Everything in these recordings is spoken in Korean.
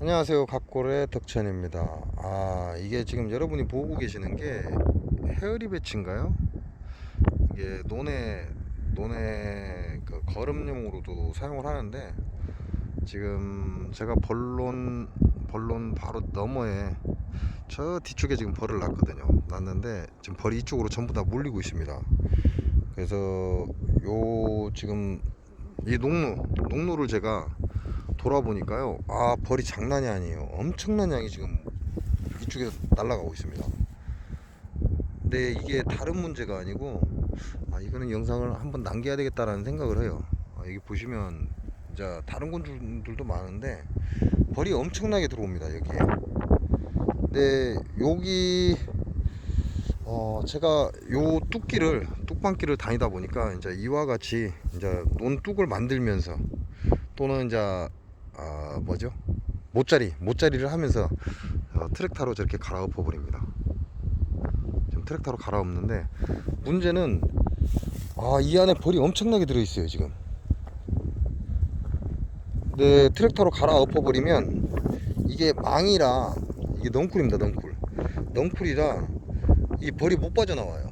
안녕하세요. 각골의 덕천입니다. 아 이게 지금 여러분이 보고 계시는 게 헤어리 배치인가요? 이게 논에 논에 그 거름용으로도 사용을 하는데 지금 제가 벌론 벌론 바로 너머에 저 뒤쪽에 지금 벌을 놨거든요. 놨는데 지금 벌이 이쪽으로 전부 다 몰리고 있습니다. 그래서 요 지금 이 농루 농루를 제가 돌아보니까요. 아 벌이 장난이 아니에요. 엄청난 양이 지금 이쪽에 날아가고 있습니다. 근데 이게 다른 문제가 아니고 아 이거는 영상을 한번 남겨야 되겠다라는 생각을 해요. 아, 여기 보시면 이제 다른 곤충들도 많은데 벌이 엄청나게 들어옵니다 여기에. 근데 여기 어 제가 요 뚝기를 뚝방길을 다니다 보니까 이제 이와 같이 이제 논뚝을 만들면서 또는 이제 아 뭐죠? 모짜리 모짜리를 하면서 어, 트랙타로 저렇게 갈아엎어 버립니다. 지금 트랙타로 갈아엎는데 문제는 아 이 안에 벌이 엄청나게 들어 있어요 지금. 근데 트랙터로 갈아엎어 버리면 이게 망이라 이게 넝쿨입니다 넝쿨. 넝쿨이라 이 벌이 못 빠져나와요.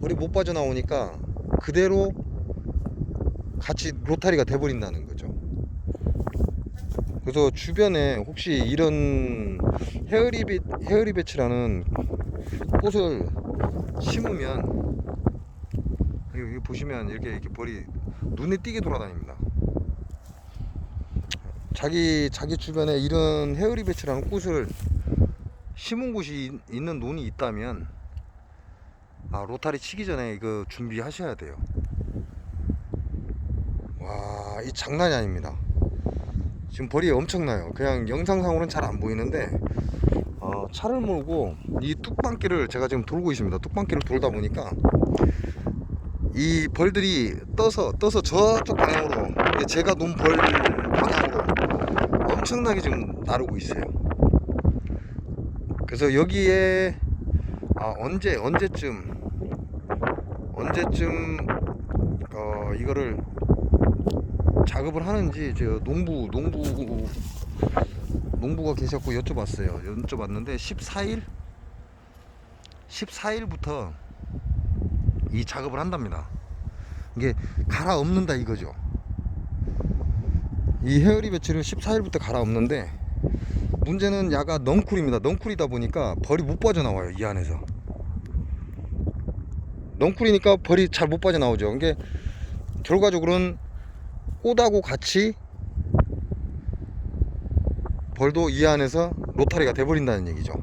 벌이 못 빠져나오니까 그대로 같이 로타리가 돼버린다는 거죠. 그래서 주변에 혹시 이런 헤어리 헤어리 배치라는 꽃을 심으면 여기, 보시면 이렇게 이렇게 벌이 눈에 띄게 돌아다닙니다. 자기 자기 주변에 이런 헤어리 배치라는 꽃을 심은 곳이 있- 있는 논이 있다면 아 로타리 치기 전에 이거 준비하셔야 돼요. 와, 이 장난이 아닙니다. 지금 벌이 엄청나요. 그냥 영상상으로는 잘 안 보이는데, 어, 차를 몰고 이 뚝방길을 제가 지금 돌고 있습니다. 뚝방길을 돌다 보니까 이 벌들이 떠서 떠서 저쪽 방향으로 제가 놓은 벌 방향으로 엄청나게 지금 나르고 있어요. 그래서 여기에 아, 언제 언제쯤 언제쯤 어, 이거를 작업을 하는지 저 농부 농부 농부가 계셨고 여쭤봤어요. 여쭤봤는데 14일 14일부터 이 작업을 한답니다. 이게 갈아엎는다 이거죠. 이 헤어리 배치를 14일부터 갈아엎는데 문제는 야가 넝쿨입니다. 넝쿨이다 보니까 벌이 못 빠져나와요 이 안에서. 넝쿨이니까 벌이 잘 못 빠져나오죠. 이게 결과적으로는 꽃하고 같이 벌도 이 안에서 로타리가 돼버린다는 얘기죠.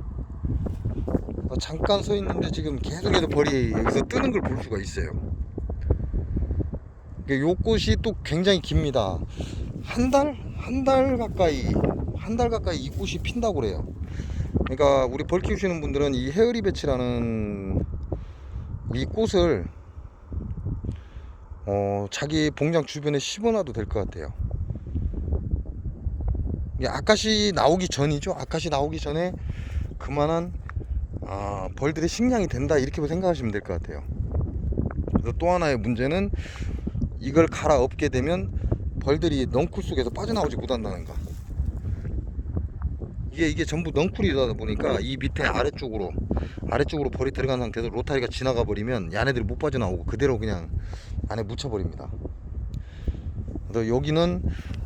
어, 잠깐 서 있는데 지금 계속해서 벌이 여기서 뜨는 걸 볼 수가 있어요. 요 꽃이 또 굉장히 깁니다. 한 달? 한 달 가까이, 한 달 가까이 이 꽃이 핀다고 그래요. 그러니까 우리 벌 키우시는 분들은 이 헤어리 배치라는 이 꽃을 어, 자기 봉장 주변에 심어놔도 될 것 같아요. 아까시 나오기 전이죠. 아까시 나오기 전에 그만한 아, 벌들의 식량이 된다 이렇게 생각하시면 될 것 같아요. 그래서 또 하나의 문제는 이걸 갈아엎게 되면 벌들이 넝쿨 속에서 빠져나오지 못한다는 거. 이게 이게 전부 넝쿨이다 보니까 이 밑에 아래쪽으로 아래쪽으로 벌이 들어간 상태에서 로타리가 지나가 버리면 얘네들이 못 빠져나오고 그대로 그냥 안에 묻혀버립니다. 여기는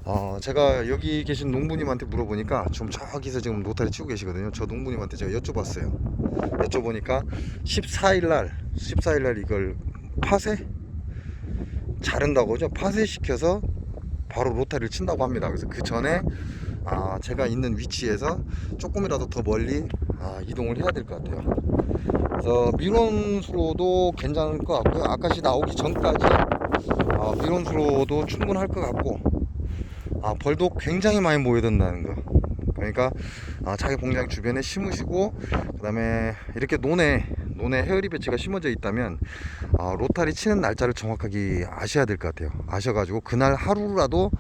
어 제가 여기 계신 농부님한테 물어보니까 좀 저기서 지금 로타리 치고 계시거든요. 저 농부님한테 제가 여쭤봤어요. 여쭤보니까 14일날 14일날 이걸 파쇄 자른다고 하죠. 파쇄 시켜서 바로 로타리를 친다고 합니다. 그래서 그 전에 아 제가 있는 위치에서 조금이라도 더 멀리 아, 이동을 해야 될 것 같아요. 그래서 미론수로도 괜찮을 것 같고요. 아까시 나오기 전까지 아, 미론수로도 충분할 것 같고 아, 벌도 굉장히 많이 모여든다는 거. 그러니까 아, 자기 공장 주변에 심으시고 그 다음에 이렇게 논에 논에 헤어리 배치가 심어져 있다면 아, 로타리 치는 날짜를 정확하게 아셔야 될 것 같아요. 아셔가지고 그날 하루라도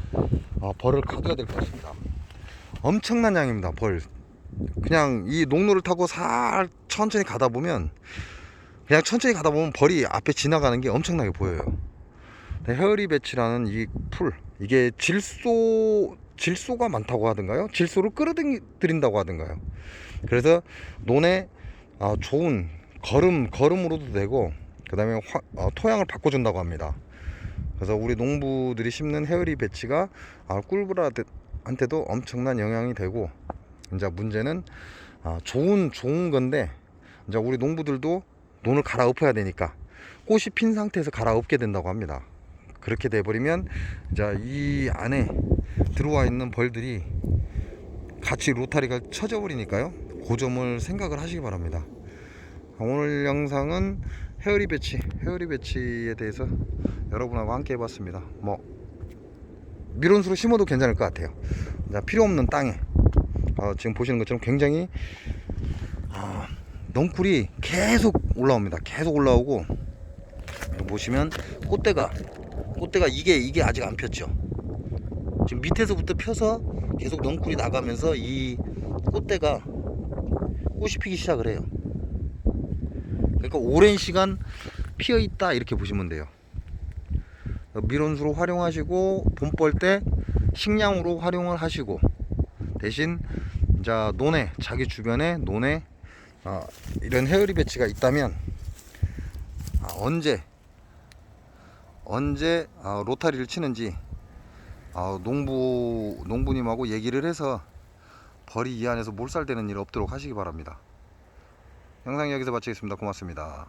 아, 벌을 가둬야 될 것 같습니다. 엄청난 양입니다. 벌. 그냥 이 농로를 타고 살 천천히 가다 보면 그냥 천천히 가다 보면 벌이 앞에 지나가는 게 엄청나게 보여요. 근데 헤어리 배치라는 이 풀 이게 질소 질소가 많다고 하던가요? 질소를 끌어들인다고 하던가요? 그래서 논에 아, 좋은 거름 거름으로도 되고 그 다음에 화- 어, 토양을 바꿔준다고 합니다. 그래서 우리 농부들이 심는 헤어리 배치가 아, 꿀브라한테도 엄청난 영향이 되고 이제 문제는 아, 좋은 좋은 건데 이제 우리 농부들도 논을 갈아엎어야 되니까 꽃이 핀 상태에서 갈아엎게 된다고 합니다. 그렇게 돼버리면 이제 이 안에 들어와 있는 벌들이 같이 로타리가 쳐져 버리니까요. 그 점을 생각을 하시기 바랍니다. 오늘 영상은 헤어리 배치, 헤어리 배치에 대해서 여러분하고 함께 해봤습니다. 뭐 미론수로 심어도 괜찮을 것 같아요. 자, 필요 없는 땅에 어, 지금 보시는 것처럼 굉장히 아, 넝쿨이 계속 올라옵니다. 계속 올라오고 보시면 꽃대가 꽃대가 이게 이게 아직 안 폈죠. 지금 밑에서부터 펴서 계속 넝쿨이 나가면서 이 꽃대가 꽃이 피기 시작을 해요. 그러니까 오랜 시간 피어 있다 이렇게 보시면 돼요. 미론수로 활용하시고 봄벌 때 식량으로 활용을 하시고 대신 자 논에 자기 주변에 논에 아, 이런 헤어리 배치가 있다면 아, 언제 언제 아, 로타리를 치는지 아, 농부 농부님하고 얘기를 해서 벌이 이 안에서 몰살되는 일 없도록 하시기 바랍니다. 영상 여기서 마치겠습니다. 고맙습니다.